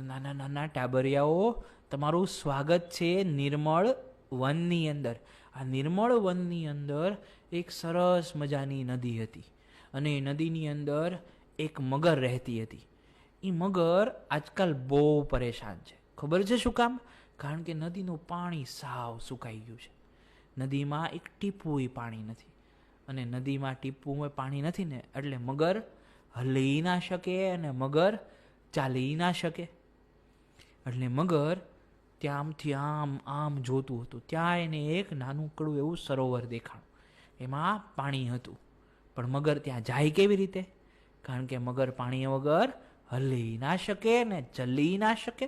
નાના નાના ટાબરિયાઓ, તમારું સ્વાગત છે નિર્મળ વનની અંદર. આ નિર્મળ વનની અંદર એક સરસ મજાની નદી હતી અને એ નદીની અંદર એક મગર રહેતી હતી. એ મગર આજકાલ બહુ પરેશાન છે. ખબર છે શું કામ? કારણ કે નદીનું પાણી સાવ સુકાઈ ગયું છે. નદીમાં એક ટીપું પાણી નથી અને નદીમાં ટીપું પાણી નથી ને એટલે મગર હલી ના શકે અને મગર ચાલી ના શકે. એટલે મગર ત્યાં આમથી આમ આમ જોતું હતું. ત્યાં એને એક નાનકડું એવું સરોવર દેખાણું. એમાં પાણી હતું. પણ મગર ત્યાં જાય કેવી રીતે? કારણ કે મગર પાણી વગર હલી ના શકે ને ચલી ના શકે.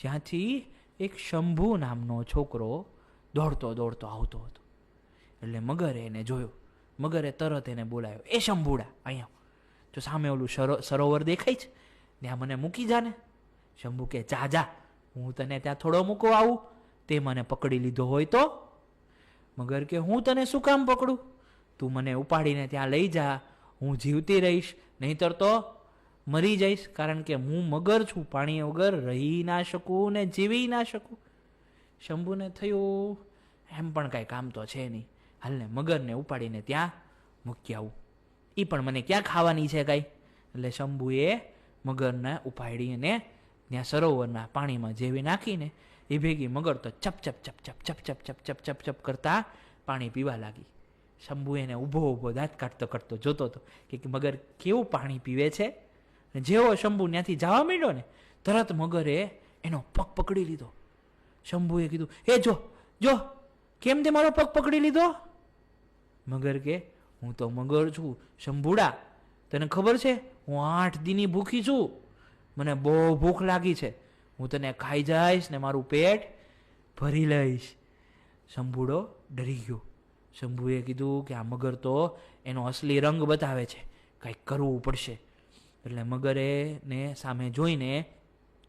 જ્યાંથી એક શંભુ નામનો છોકરો દોડતો દોડતો આવતો હતો. એટલે મગરે એને જોયો. મગરે તરત એને બોલાયો, એ શંભુડા, અહીંયા. જો સામે ઓલું સરો- સરોવર દેખાય છે? ત્યાં મને મૂકી જા ને શંભુ કે, જા જા, હું તને ત્યાં થોડો મૂકો આવું. તે મને પકડી લીધો હોય તો? મગર કે, હું તને શું કામ પકડું? તું મને ઉપાડીને ત્યાં લઈ જા, હું જીવતી રહીશ, નહીંતર તો મરી જઈશ, કારણ કે હું મગર છું, પાણી વગર રહી ના શકું ને જીવી ના શકું. શંભુને થયું, એમ પણ કાંઈ કામ તો છે નહીં. હાલને મગરને ઉપાડીને ત્યાં મૂકી આવું. એ પણ મને ક્યાં ખાવાની છે કાંઈ? એટલે શંભુએ મગરને ઉપાડી અને ત્યાં સરોવરના પાણીમાં જેવી નાખીને એ ભેગી મગર તો ચપ ચપ ચપ ચપ ચપ ચપ ચપ ચપ ચપ ચપ કરતા પાણી પીવા લાગી. શંભુ એને ઊભો ઊભો દાંત કાઢતો કાઢતો જોતો હતો કે મગર કેવું પાણી પીવે છે? અને જેવો શંભુ ત્યાંથી જવા માંડ્યો ને, તરત મગરે એનો પગ પકડી લીધો. શંભુએ કીધું, એ જો જો, કેમ તે મારો પગ પકડી લીધો? મગર કે, હું તો મગર છું, શંભુડા, તને ખબર છે? હું આઠ દીની ભૂખી છું. મને બહુ ભૂખ લાગી છે. હું તને ખાઈ જઈશ ને મારું પેટ ભરી લઈશ. શંભુડો ડરી ગયો. શંભુએ કીધું કે આ મગર તો એનો અસલી રંગ બતાવે છે. કંઈક કરવું પડશે. એટલે મગરે ને સામે જોઈને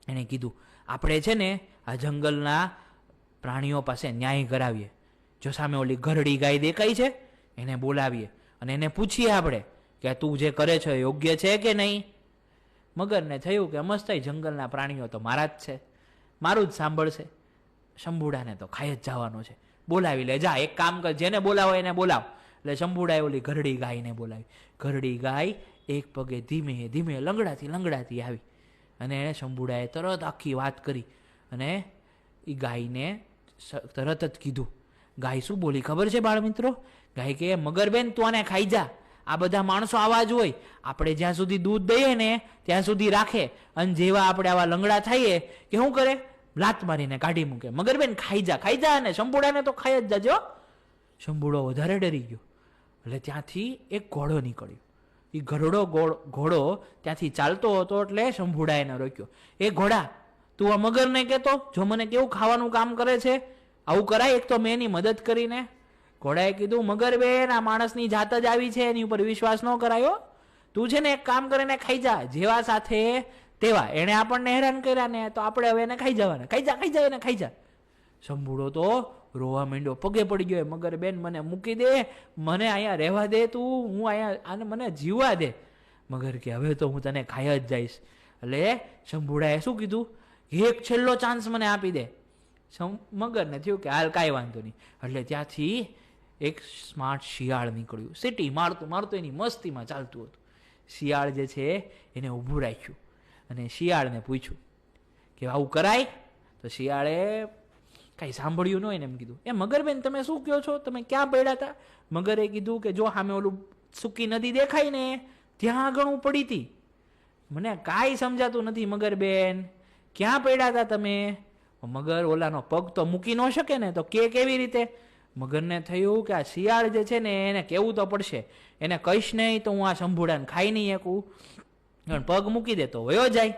એણે કીધું, આપણે છે ને આ જંગલના પ્રાણીઓ પાસે ન્યાય કરાવીએ. જો સામે ઓલી ઘરડી ગાય દેખાય છે, એને બોલાવીએ. અને એને પૂછીએ આપણે કે તું જે કરે છે યોગ્ય છે કે નહીં? મગરને થયું કે મસ્ત જંગલના પ્રાણીઓ તો મારા જ છે. મારું જ સાંભળશે. શંભુડાને તો ખાઈ જ જવાનો છે. બોલાવી લે, જા, એક કામ કર, જેને બોલાવો એને બોલાવ. એટલે શંભુડાએ ઓલી ઘરડી ગાયને બોલાવી. ઘરડી ગાય એક પગે ધીમે ધીમે લંગડાથી લંગડાથી આવી. અને એણે શંભુડાએ તરત આખી વાત કરી. અને એ ગાયને તરત જ કીધું. ગાય શું બોલી ખબર છે બાળ મિત્રો ગાય કે, મગરબેન, તું આને ખાઈ જા. આ બધા માણસો આવા જ હોય. આપણે જ્યાં સુધી દૂધ દઈએ ને, ત્યાં સુધી રાખે. અને જેવા આપણે આવા લંગડા થઈએ, કે શું કરે? લાત મારીને કાઢી મૂકે. મગરબેન ખાઈ જા ખાઈ જા અને શંભુડાને તો ખાઈ જ જાજો શંભુડો વધારે ડરી ગયો. એટલે ત્યાંથી એક ઘોડો નીકળ્યો. એ ઘરડો ઘોડો ત્યાંથી ચાલતો હતો એટલે શંભુડા એને રોક્યો. એ ઘોડા, તું આ મગરને કહેતો? જો મને કેવું ખાવાનું કામ કરે છે? આવું કરાય? એક તો મેં એની મદદ કરીને. ઘોડાએ કીધું, મગર બેન, આ માણસની જાત જ આવી છે, એની ઉપર વિશ્વાસ ન કરાયો. તું છે ને એક કામ કરીને ખાઈ જા, જેવા સાથે તેવા. એણે આપણને હેરાન કર્યા ને, તો આપણે હવે એને ખાઈ જવાના. ખાઈ જા ખાઈ જા, એને ખાઈ જા. શંભુડો તો રોવા માંડ્યો, પગે પડી ગયો મગર બેન, મને મૂકી દે, મને અહીંયા રહેવા દે તું, હું અહીંયા, આને મને જીવવા દે. મગર કે, હવે તો હું તને ખાઈ જ જઈશ. એટલે શંભુડાએ શું કીધું? એક છેલ્લો ચાન્સ મને આપી દે. મગરને થયું કે, હાલ કાંઈ વાંધો નહીં. એટલે ત્યાંથી એક સ્માર્ટ શિયાળ નીકળ્યું. સિટી મારતું મારતું એની મસ્તીમાં ચાલતું હતું. શિયાળ જે છે એને ઊભું રાખ્યું અને શિયાળને પૂછ્યું કે આવું કરાય? તો શિયાળે કાંઈ સાંભળ્યું ન હોય એમ કીધું. એ મગરબેન, તમે શું કહો છો? તમે ક્યાં પડ્યા હતા મગરે કીધું કે, જો સામે ઓલું સૂકી નદી દેખાય ને, ત્યાં આગળ હું પડી હતી મને કાંઈ સમજાતું નથી મગરબેન. ક્યાં પડ્યા હતા તમે? મગર ઓલાનો પગ તો મૂકી ન શકે ને, તો કે કેવી રીતે? મગરને થયું કે આ શિયાળ જે છે ને એને કેવું તો પડશે? એને કહીશ નહીં તો હું આ શંભુડાને ખાઈ નહીં શકું. પણ પગ મૂકી દે તો વયો જાય.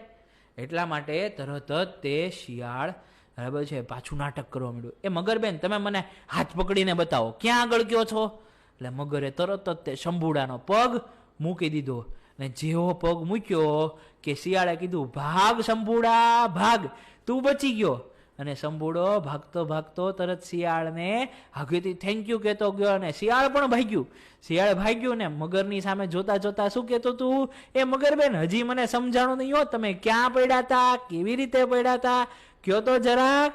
એટલા માટે તરત જ તે શિયાળ, બરાબર છે, પાછું નાટક કરવા માંડ્યું. એ મગરબેન, તમે મને હાથ પકડીને બતાવો, ક્યાં આગળ ગયો છો? એટલે મગરે તરત જ તે શંભુડાનો પગ મૂકી દીધો. અને જેવો પગ મૂક્યો કે શિયાળે કીધું, ભાગ શંભુડા ભાગ, તું બચી ગયો. અને શંભુડો ભાગતો ભાગતો તરત શિયાળને હગેથી થેન્ક યુ કહેતો ગયો અને શિયાળ પણ ભાગ્યું. શિયાળ ભાગ્યું ને મગરની સામે જોતા જોતા શું કહેતો તું? એ મગરબેન, હજી મને સમજાણું નહીં હો, તમે ક્યાં પડ્યા હતા કેવી રીતે પડ્યા હતા કયો તો જરાક.